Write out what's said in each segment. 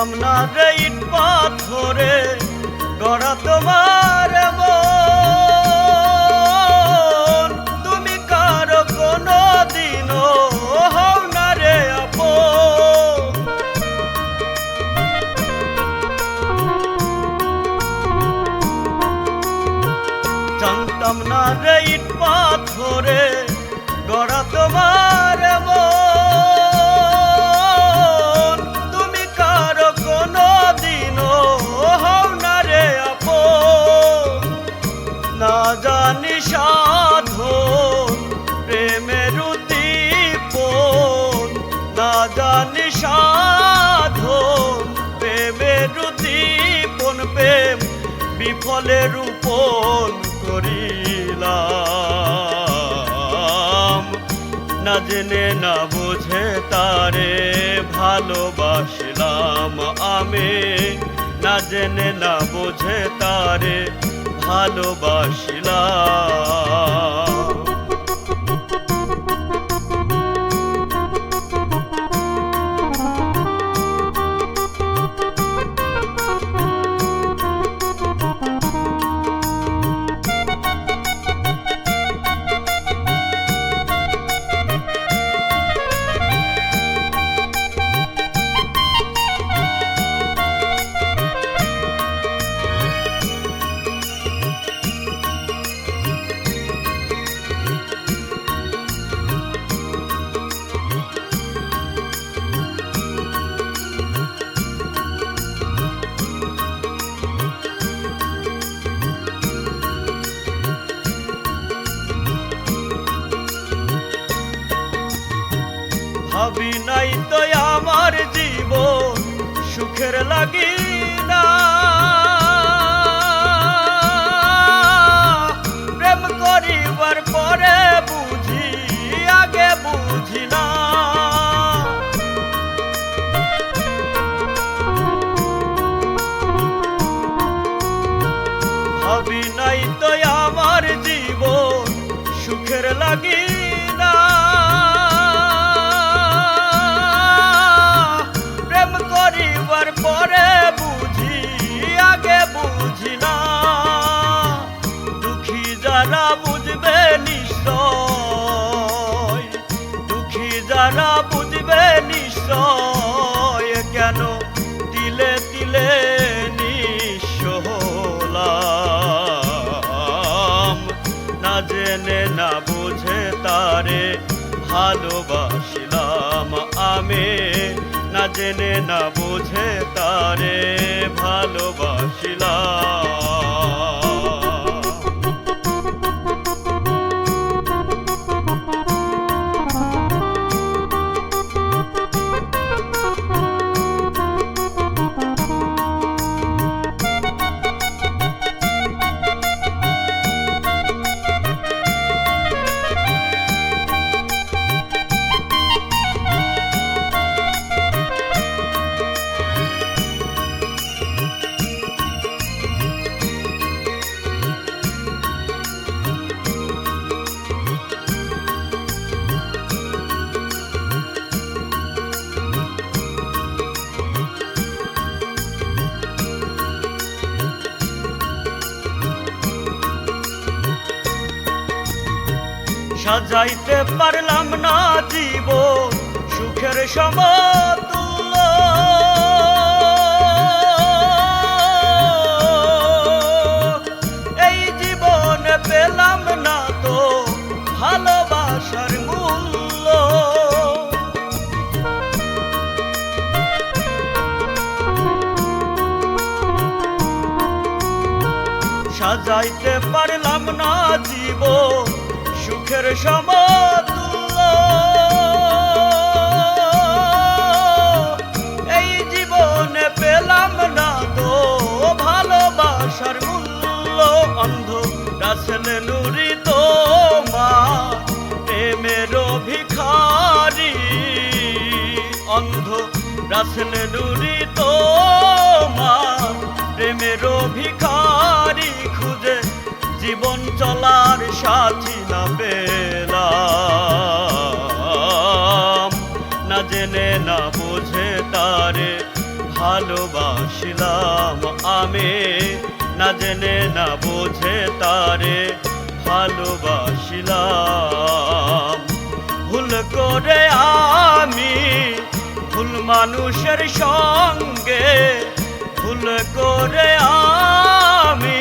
জানতাম না রে ইট পাথরে গড়া তোমার তুমি কারও কোনো দিনও হও না রে আপন। জানতাম না রে ইট পাথরে গড়া তোমার মন। বিফলে রূপন করিলাম। না জেনে, না বুঝে তারে ভালোবাসলাম আমি। না জেনে, না বুঝে তারে ভালোবাসিলাম। সুখের লাগি না। প্রেম করিবার পরে বুঝি, আগে বুঝি না। ভাবি নাই তো আমার জীবন সুখের লাগি যারা বুঝবে নিশ্চয় কেন? তিলে তিলে নিঃস্ব না জেনে, না বুঝে তারে ভালোবাসিলাম আমি। না জেনে, না বুঝে তারে ভালোবাসিলাম সাজাইতে পারলাম না জীব, সুখের সমতুল্য। এই জীবনে পেলাম না তো ভালোবাসার মূল্য। সাজাইতে পারলাম না জীব সুখের সমতুল্য। এই জীবনে পেলাম না তো ভালোবাসার মূল্য। অন্ধ রাসেল নুরি মা, প্রেমের ভিখারি অন্ধ রাসেল নুরি মা, প্রেমের ভিখারি খুঁজে জীবন চলার সাথী জেনে না বোঝে তারে, ভালোবাসিলাম আমি। না জেনে না বুঝে তারে, ভালোবাসিলাম। ভুল করে আমি ভুল মানুষের সঙ্গে, ভুল করে আমি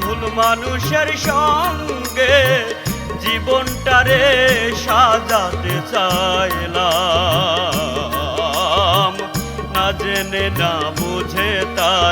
ভুল মানুষের সঙ্গে জীবনটারে সাজাতে চাইলাম।